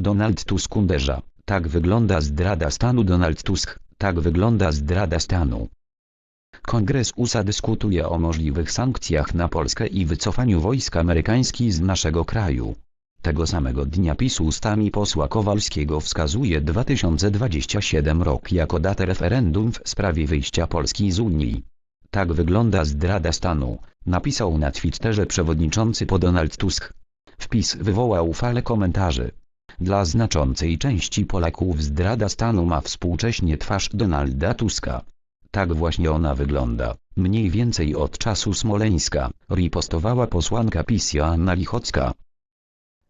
Donald Tusk uderza. Tak wygląda zdrada stanu Donald Tusk. Tak wygląda zdrada stanu. Kongres USA dyskutuje o możliwych sankcjach na Polskę i wycofaniu wojsk amerykańskich z naszego kraju. Tego samego dnia PiS ustami posła Kowalskiego wskazuje 2027 rok jako datę referendum w sprawie wyjścia Polski z Unii. Tak wygląda zdrada stanu, napisał na Twitterze przewodniczący po Donald Tusk. Wpis wywołał falę komentarzy. Dla znaczącej części Polaków zdrada stanu ma współcześnie twarz Donalda Tuska. Tak właśnie ona wygląda, mniej więcej od czasu Smoleńska, ripostowała posłanka PiS Joanna Lichocka.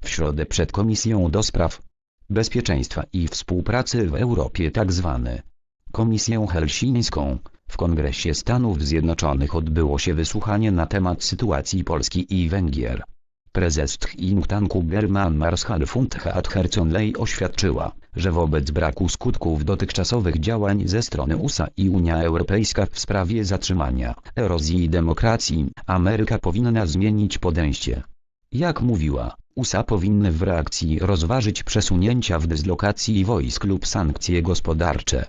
W środę przed Komisją do Spraw Bezpieczeństwa i Współpracy w Europie tzw. Komisję Helsińską, w Kongresie Stanów Zjednoczonych odbyło się wysłuchanie na temat sytuacji Polski i Węgier. Prezes think tanku Berman Marshall Fundhat Herconley oświadczyła, że wobec braku skutków dotychczasowych działań ze strony USA i Unia Europejska w sprawie zatrzymania erozji demokracji, Ameryka powinna zmienić podejście. Jak mówiła, USA powinny w reakcji rozważyć przesunięcia w dyslokacji wojsk lub sankcje gospodarcze.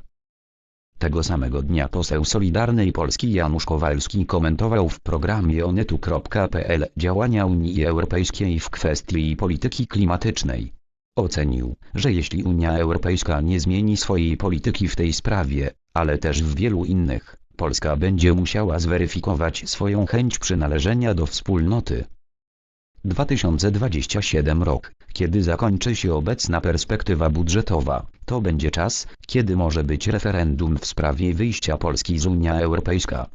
Tego samego dnia poseł Solidarnej Polski Janusz Kowalski komentował w programie onetu.pl działania Unii Europejskiej w kwestii polityki klimatycznej. Ocenił, że jeśli Unia Europejska nie zmieni swojej polityki w tej sprawie, ale też w wielu innych, Polska będzie musiała zweryfikować swoją chęć przynależenia do wspólnoty. 2027 rok, kiedy zakończy się obecna perspektywa budżetowa, to będzie czas, kiedy może być referendum w sprawie wyjścia Polski z Unia Europejska.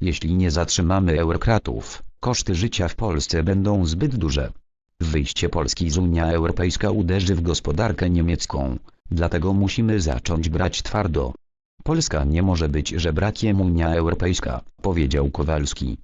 Jeśli nie zatrzymamy eurokratów, koszty życia w Polsce będą zbyt duże. Wyjście Polski z Unia Europejska uderzy w gospodarkę niemiecką, dlatego musimy zacząć brać twardo. Polska nie może być żebrakiem Unia Europejska, powiedział Kowalski.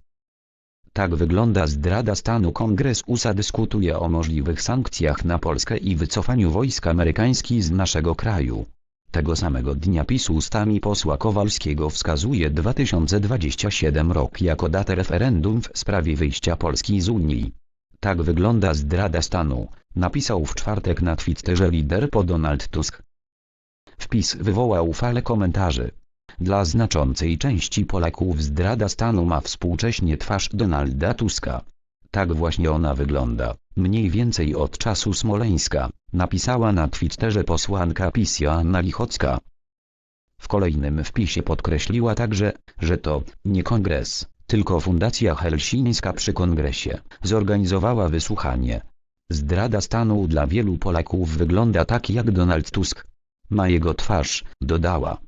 Tak wygląda zdrada stanu Kongres USA dyskutuje o możliwych sankcjach na Polskę i wycofaniu wojsk amerykańskich z naszego kraju. Tego samego dnia PiS ustami posła Kowalskiego wskazuje 2027 rok jako datę referendum w sprawie wyjścia Polski z Unii. Tak wygląda zdrada stanu, napisał w czwartek na Twitterze lider po Donald Tusk. Wpis wywołał falę komentarzy. Dla znaczącej części Polaków zdrada stanu ma współcześnie twarz Donalda Tuska. Tak właśnie ona wygląda, mniej więcej od czasu Smoleńska, napisała na Twitterze posłanka PiS Joanna Lichocka. W kolejnym wpisie podkreśliła także, że to nie kongres, tylko Fundacja Helsińska przy kongresie zorganizowała wysłuchanie. Zdrada stanu dla wielu Polaków wygląda tak jak Donald Tusk. Ma jego twarz, dodała.